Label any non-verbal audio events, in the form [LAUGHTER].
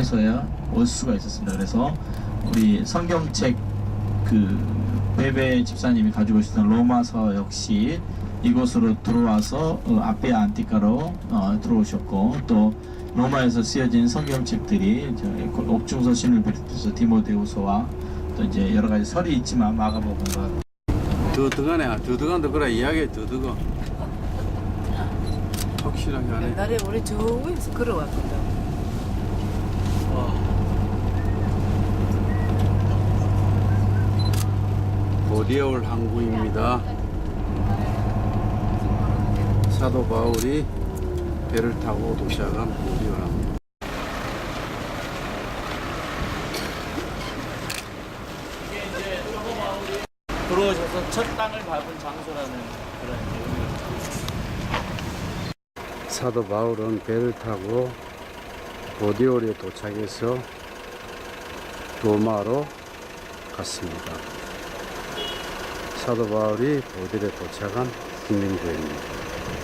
통해서야 올 수가 있었습니다. 그래서 우리 성경책 그 베베 집사님이 가지고 있었던 로마서 역시 이곳으로 들어와서 어, 아페아 안티카로 어, 들어오셨고 또 로마에서 쓰여진 성경책들이 저 옥중서 신을 비롯해서 디모데후서와 또 이제 여러 가지 설이 있지만 마가복음과 더드가네 더드간다 그래 이야기 더드가 [LAUGHS] 확실하게 하네 옛날에 우리 저 위에서 걸어왔거든. 보디올 항구입니다 사도 바울이 배를 타고 도시락한 보디올 항구 이게 이제 사도 바울이 들어오셔서 첫 땅을 밟은 장소라는 그런 의미입니다. 사도 바울은 배를 타고 보디올에 도착해서 로마로 갔습니다. 사도 바울이 보디올에 도착한 국민교회입니다.